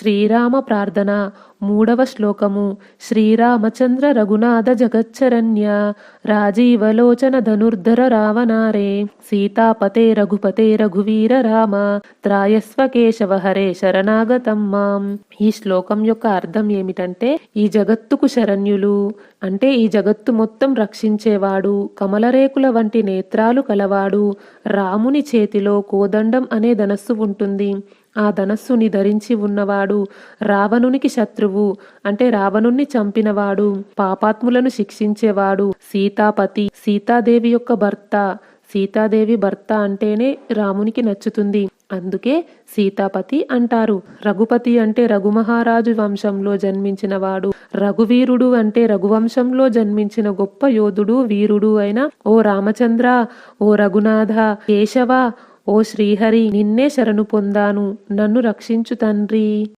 శ్రీరామ ప్రార్థన. మూడవ శ్లోకము. శ్రీరామచంద్ర రఘునాథ జగచ్చరణ్య. రాజీవలోచన ధనుర్ధర రావణారే. సీతాపతే రఘుపతే రఘువీర రామ. త్రాయస్వ కేశవ హరే శరణాగతం మాం ఈ శ్లోకం యొక్క అర్థం ఏమిటంటే ఈ జగత్తుకు శరణ్యులు. అంటే ఈ జగత్తు మొత్తం రక్షించేవాడు కమలరేకుల వంటి నేత్రాలు కలవాడు. రాముని చేతిలో కోదండం అనే ధనస్సు ఉంటుంది. ఆ ధనస్సుని ధరించి ఉన్నవాడు రావణునికి శత్రువు అంటే రావణుణ్ణి చంపినవాడు పాపాత్ములను శిక్షించేవాడు సీతాపతి సీతాదేవి యొక్క భర్త. సీతాదేవి భర్త అంటేనే రామునికి నచ్చుతుంది. అందుకే సీతాపతి అంటారు. రఘుపతి అంటే రఘుమహారాజు వంశంలో జన్మించిన వాడు రఘువీరుడు అంటే రఘువంశంలో జన్మించిన గొప్ప యోధుడు వీరుడు అయిన ఓ రామచంద్ర ఓ రఘునాథ కేశవ ఓ శ్రీహరి నిన్నే శరణు పొందాను. నన్ను రక్షించు తండ్రి.